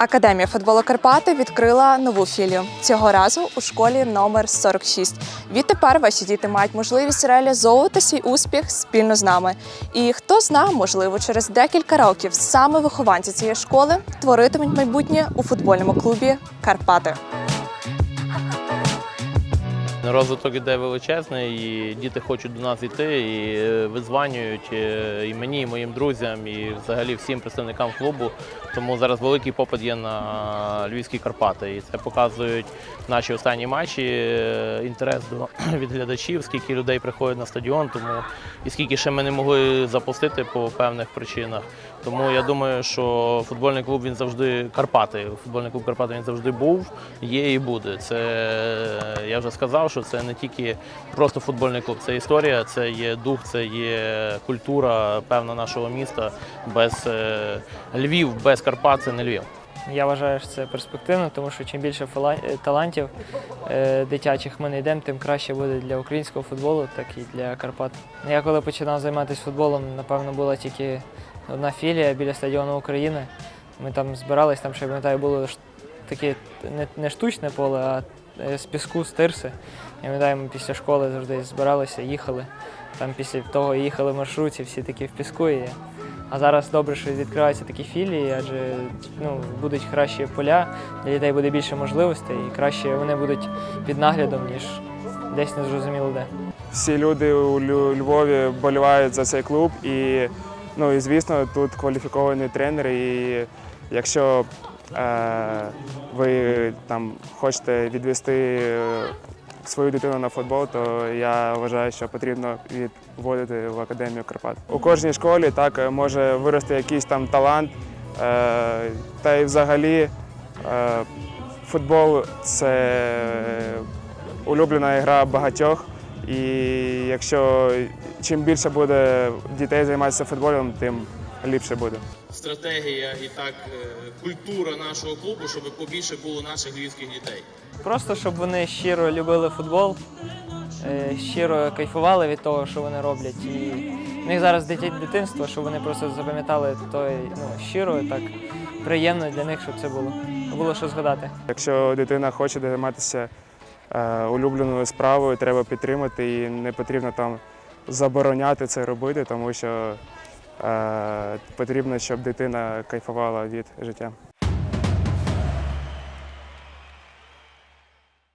Академія футболу Карпати відкрила нову філію цього разу у школі номер 46. Відтепер ваші діти мають можливість реалізовувати свій успіх спільно з нами. І хто зна, можливо, через декілька років саме вихованці цієї школи творитимуть майбутнє у футбольному клубі Карпати. Розвиток іде величезний, і діти хочуть до нас йти, і е, визванюють е, і мені, і моїм друзям, і взагалі всім представникам клубу. Тому зараз великий попит є на львівські Карпати. І це показують наші останні матчі. е, Інтерес до від глядачів, скільки людей приходять на стадіон, тому і скільки ще ми не могли запустити по певних причинах. Тому я думаю, що футбольний клуб він завжди Карпати. Футбольний клуб Карпати він завжди був, є і буде. Це я вже сказав, що це не тільки просто футбольний клуб, це історія, це є дух, це є культура певна нашого міста. Без е, Львів, без Карпат це не Львів. Я вважаю, що це перспективно, тому що чим більше е, талантів е, дитячих ми знайдемо, тим краще буде для українського футболу, так і для Карпат. Я коли починав займатися футболом, напевно, була тільки одна філія біля стадіону України. Ми там збирались, там ще пам'ятаю, було таке не, не штучне поле, а з піску, з тирси. Я пам'ятаю, ми після школи завжди збиралися, їхали. Там після того їхали в маршрутці, всі такі в піску. І... А зараз добре, що відкриваються такі філії, адже ну, будуть кращі поля, для дітей буде більше можливостей і краще вони будуть під наглядом, ніж десь незрозуміло де. всі люди у Львові болівають за цей клуб. І, ну, і звісно, тут кваліфіковані тренери. І якщо е, ви там хочете відвести е, свою дитину на футбол, то я вважаю, що потрібно відводити в академію Карпат. У кожній школі так е, може вирости якийсь там талант. Е, та й взагалі е, футбол це улюблена гра багатьох. І якщо чим більше буде дітей займатися футболом, тим ліпше буде. Стратегія і так е, культура нашого клубу, щоб побільше було наших львівських дітей. Просто щоб вони щиро любили футбол, е, щиро кайфували від того, що вони роблять. І в них зараз дитя- дитинство, щоб вони просто запам'ятали той ну, щиро, і так приємно для них, щоб це було. Було що згадати. Якщо дитина хоче займатися е, улюбленою справою, треба підтримати і не потрібно там забороняти це робити, тому що потрібно, щоб дитина кайфувала від життя.